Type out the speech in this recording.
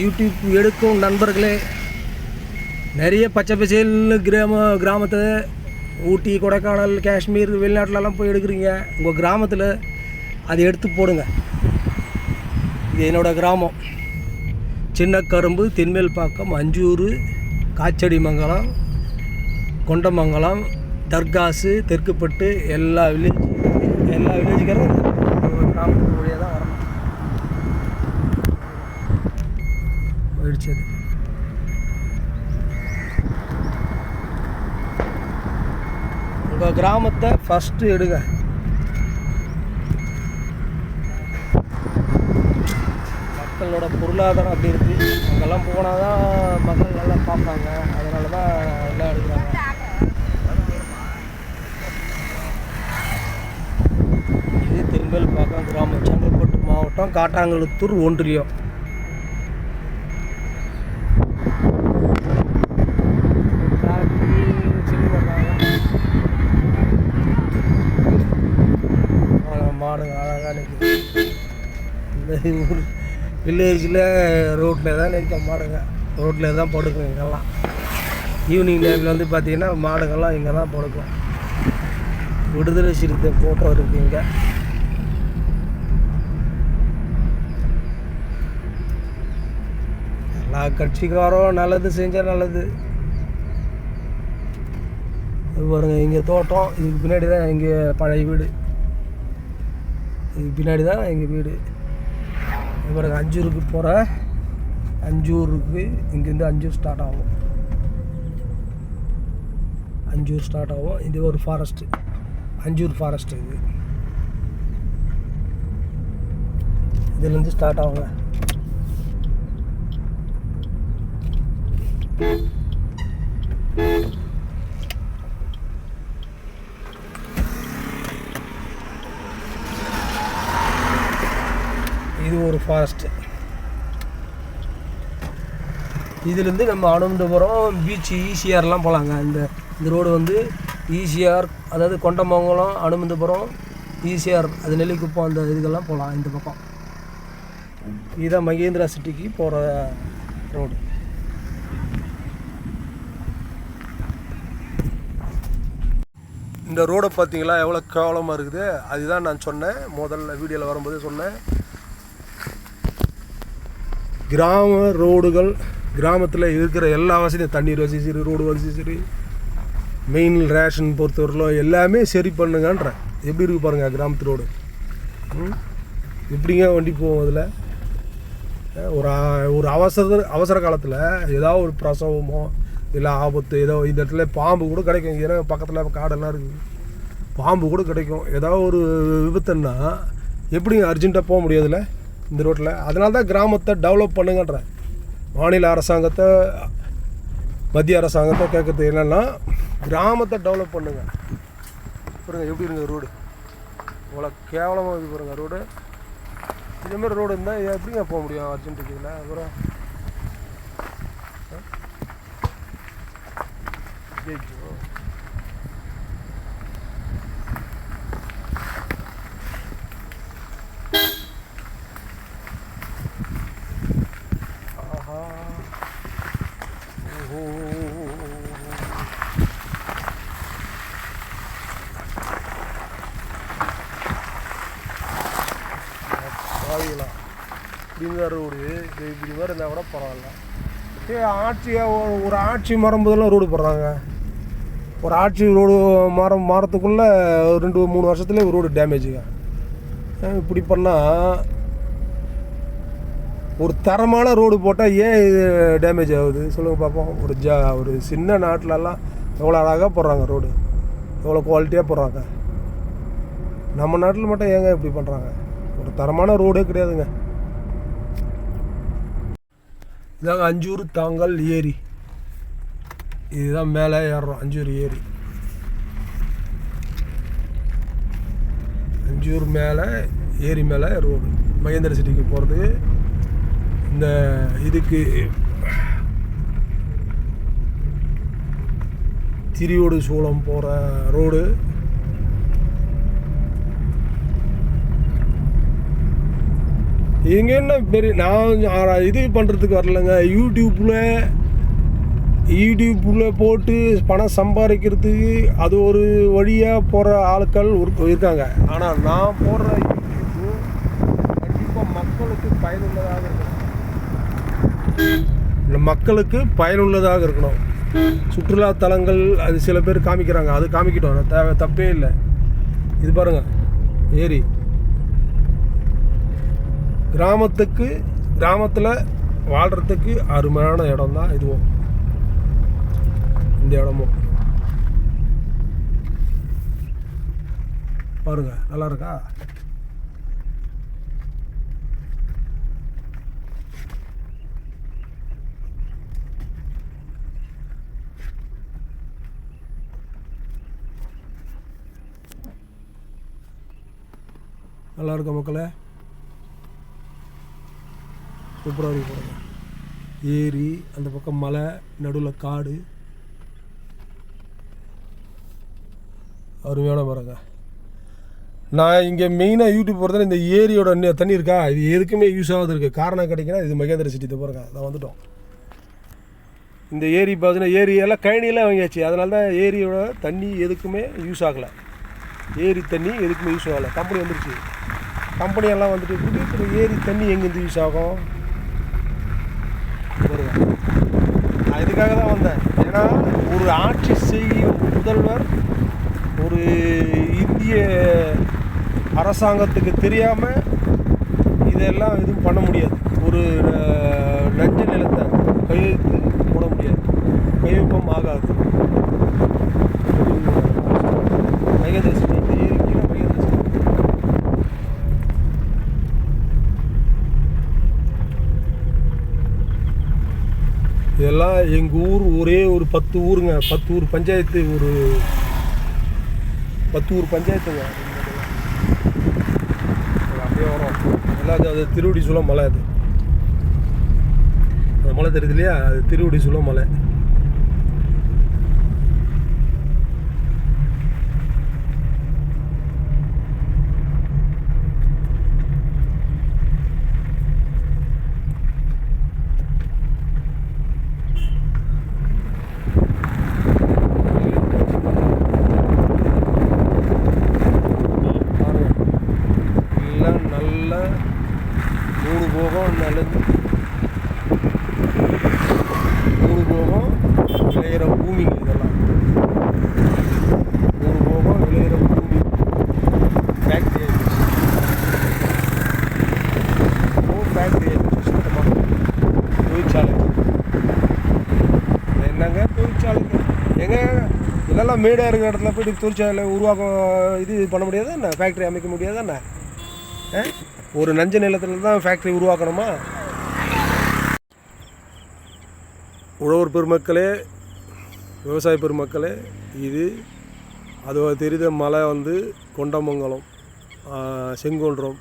YouTube எடுக்கும் நண்பர்களே. நிறைய பச்சை பசேல்னு கிராம கிராமத்தை ஊட்டி கொடைக்கானல் காஷ்மீர் வெளிநாட்டிலலாம் போய் எடுக்கிறீங்க. உங்கள் கிராமத்தில் அதை எடுத்து போடுங்க. இது என்னோடய கிராமம். சின்ன கரும்பு தென்மேல்பாக்கம் அஞ்சூர் காச்சடி மங்கலம் கொண்டமங்கலம் தர்காசு தெற்குப்பட்டு எல்லா வில்லேஜ் எல்லா வில்லேஜுக்காரும் கிராமத்து வழியாக தான் வரணும் போயிடுச்சு உங்கள் கிராமத்தை ஃபஸ்ட்டு எடுங்க. மக்களோட பொருளாதாரம் அப்படி இருக்குது அங்கெல்லாம் போனால் தான் மக்கள் நல்லா பார்ப்பாங்க. அதனால தான் எல்லாம் எடுக்கிறாங்க. இது தென்மேல்பாக்கம் கிராமம். செங்கல்பட்டு மாவட்டம் காட்டாங்குளத்தூர் ஒன்றியம் மாடுங்க அழகாக நிற்குது இந்த ஊர் வில்லேஜில் ரோட்டில் தான் நிற்க மாடுங்க. ரோட்டில் தான் படுக்கும் இங்கெல்லாம். ஈவினிங் டைமில் வந்து பார்த்தீங்கன்னா மாடுங்கள்லாம் இங்கே தான் படுக்கும் விடுதலை சிறுத்தை ஃபோட்டோ இருக்குது இங்கே. எல்லா கட்சிக்காரும் நல்லது செஞ்சால் நல்லது. இது பாருங்க இங்கே தோட்டம் இதுக்கு பின்னாடி தான் இங்கே பழைய வீடு. இதுக்கு பின்னாடி தான் எங்கள் வீடு. இவருக்கு அஞ்சூருக்கு போகிற அஞ்சூருக்கு இங்கேருந்து அஞ்சூர் ஸ்டார்ட் ஆகும். அஞ்சூர் ஸ்டார்ட் ஆகும். இது ஒரு ஃபாரஸ்ட்டு அஞ்சூர் ஃபாரஸ்ட் இது. இதுலேருந்து ஸ்டார்ட் ஆகுங்க. இது ஒரு ஃபாரஸ்ட்டு இதுலேருந்து நம்ம அனந்தபுரம் பீச் ஈசிஆர்லாம் போகலாங்க இந்த இந்த ரோடு வந்து ஈசிஆர் அதாவது கொண்டமங்கலம் அனுமந்தபுரம் ஈசிஆர் அது நெல்லிக்குப்பம் அந்த இதுக்கெல்லாம் போகலாம் இந்த பக்கம். இதுதான் மகேந்திரா சிட்டிக்கு போகிற ரோடு இந்த ரோடை பார்த்தீங்களா? எவ்வளோ கேவலமாக இருக்குது. அதுதான் நான் சொன்னேன். முதல்ல வீடியோவில் வரும்போது சொன்னேன். கிராம ரோடுகள் கிராமத்தில் இருக்கிற எல்லா வசதியும் தண்ணீர் வசதி சரி ரோடு வசதி சரி மெயின் ரேஷன் பொறுத்தவரையிலும் எல்லாமே சரி பண்ணுங்கன்றேன் எப்படி இருக்கு பாருங்க கிராமத்து ரோடு. எப்படிங்க வண்டி போகும் அதில்? ஒரு ஒரு அவசர அவசர காலத்தில் ஏதாவது ஒரு பிரசவமோ இல்லை ஆபத்து ஏதோ இந்த இடத்துல பாம்பு கூட கிடைக்கும். ஏன்னா பக்கத்தில் காடெல்லாம் இருக்குது பாம்பு கூட கிடைக்கும். ஏதாவது ஒரு விபத்துன்னா எப்படிங்க அர்ஜென்ட்டாக போக முடியாதுல்ல இந்த ரோட்டில் அதனால தான் கிராமத்தை டெவலப் பண்ணுங்கன்றேன் மாநில அரசாங்கத்தை மத்திய அரசாங்கத்தை கேட்குறது என்னென்னா கிராமத்தை டெவலப் பண்ணுங்க. பாருங்கள் எப்படி இருங்க ரோடு இவ்வளோ கேவலமாக இது பாருங்கள் ரோடு இதேமாரி ரோடு இருந்தால் எப்படிங்க போக முடியும்? அர்ஜென்ட்டுக்கு இதில். அப்புறம் இப்படிங்க ரோடு இது இப்படி மாதிரி இருந்தால் கூட பரவாயில்ல. சரி ஆட்சியை ஒரு- ஆட்சி மாறும்போதெல்லாம் ரோடு போடுறாங்க. ஒரு ஆட்சி ரோடு மாற மாறத்துக்குள்ளே ரெண்டு மூணு வருஷத்துல ரோடு டேமேஜுங்க இப்படி பண்ணால் ஒரு தரமான ரோடு போட்டால் ஏன் இது டேமேஜ் ஆகுது? சொல்லுங்கள் பார்ப்போம் ஒரு ஜா ஒரு சின்ன நாட்டிலலாம் எவ்வளோ அழகாக போடுறாங்க ரோடு. எவ்வளோ குவாலிட்டியாக போடுறாங்க. நம்ம நாட்டில் மட்டும் ஏங்க இப்படி பண்ணுறாங்க ஒரு தரமான ரோடே கிடையாதுங்க. இதாங்க அஞ்சூர் தாங்கல் ஏரி. இதுதான் மேலே ஏறுறோம் அஞ்சூர் ஏரி. அஞ்சூர் மேலே ஏரி மேலே ரோடு மகேந்திர சிட்டிக்கு போகிறது இந்த இதுக்கு திரியோடு சூளம் போகிற ரோடு இங்கே என்ன பெரிய நான் இது பண்ணுறதுக்கு வரலங்க. யூடியூப்பில் யூடியூப்பில் போட்டு பணம் சம்பாதிக்கிறதுக்கு அது ஒரு வழியாக போகிற ஆட்கள் இருக்காங்க. ஆனால் நான் போடுற யூடியூப்பு கண்டிப்பாக மக்களுக்கு பயனுள்ளதாக இருக்கணும். மக்களுக்கு பயனுள்ளதாக இருக்கணும். சுற்றுலா தலங்கள் அது சில பேர் காமிக்கிறாங்க. அது காமிக்கிட்டோம் தேவை தப்பே இல்லை. இது பாருங்கள் ஏரி. கிராமத்துக்கு கிராமத்தில் வாழ்கிறதுக்கு அருமையான இடம் தான் இதுவும். இந்த இடமும். பாருங்க நல்லா இருக்கா? நல்லா இருக்கா மக்களே? பிப்ரவரி இருக்கு ஏரி அந்த பக்கம் மலை நடுவில் காடு. அருமையான மரங்க. நான் இங்கே மெயினாக யூடியூப் போகிறதுல இந்த ஏரியோட தண்ணி இருக்கா? இது எதுக்குமே யூஸ் ஆகுது இருக்குது காரணம் கிடைக்குன்னா இது மகேந்திர சிட்டி பாருங்க. நான் வந்துட்டோம். இந்த ஏரி பார்த்தீங்கன்னா ஏரி எல்லாம் கழனியெல்லாம் வாங்கியாச்சு. அதனால தான் ஏரியோட தண்ணி எதுக்குமே யூஸ் ஆகலை. ஏரி தண்ணி எதுக்குமே யூஸ் ஆகலை. கம்பெனி வந்துருச்சு. கம்பெனியெல்லாம் வந்துட்டு புதிய ஏரி தண்ணி எங்கேருந்து யூஸ் ஆகும்? வருவேன் நான் இதுக்காக தான் வந்தேன். ஏன்னா ஒரு ஆட்சி செய்யும் முதல்வர் ஒரு இந்திய அரசாங்கத்துக்கு தெரியாமல் இதெல்லாம் எதுவும் பண்ண முடியாது. ஒரு நஞ்ச நிலத்தை கையெழுத்து போட முடியாது. கையொப்பம் ஆகாது மகேந்திர சிங் இந்த ஏரிக்கு நான் மகேந்திர சிங் இதெல்லாம் எங்கள் ஊர் ஒரே ஒரு பத்து ஊருங்க. பத்து ஊர் பஞ்சாயத்து ஒரு பத்து ஊர் பஞ்சாயத்துங்க. அப்படியே வரும். எல்லாம் அது அது திருவடி சுழம் மலை அது. மலை தெரியுது இல்லையா? அது திருவடி சுழம் மலை பாருங்க எல்லாம் நல்ல மூணு போகம் நல்லது மூணு போகம் விளையிற பூமிங்க இதெல்லாம். மூணு போகம் விளையிற பூமி. ஃபேக்ட்ரி ஃபேக்ட்ரி சுத்தமாக தொழிற்சாலை என்னங்க தொழிற்சாலைங்க எங்க இதெல்லாம் மேடாக இருக்கிற இடத்துல போயிட்டு தொழிற்சாலை உருவாக்கம் இது பண்ண முடியாது என்ன? ஃபேக்ட்ரி அமைக்க முடியாது என்ன? ஒரு நஞ்ச நிலத்தில் தான் ஃபேக்ட்ரி உருவாக்கணுமா? உழவர் பெருமக்களே விவசாய பெருமக்களே இது அது தெரிந்த மலை வந்து கொண்டமங்கலம் செங்குன்றம்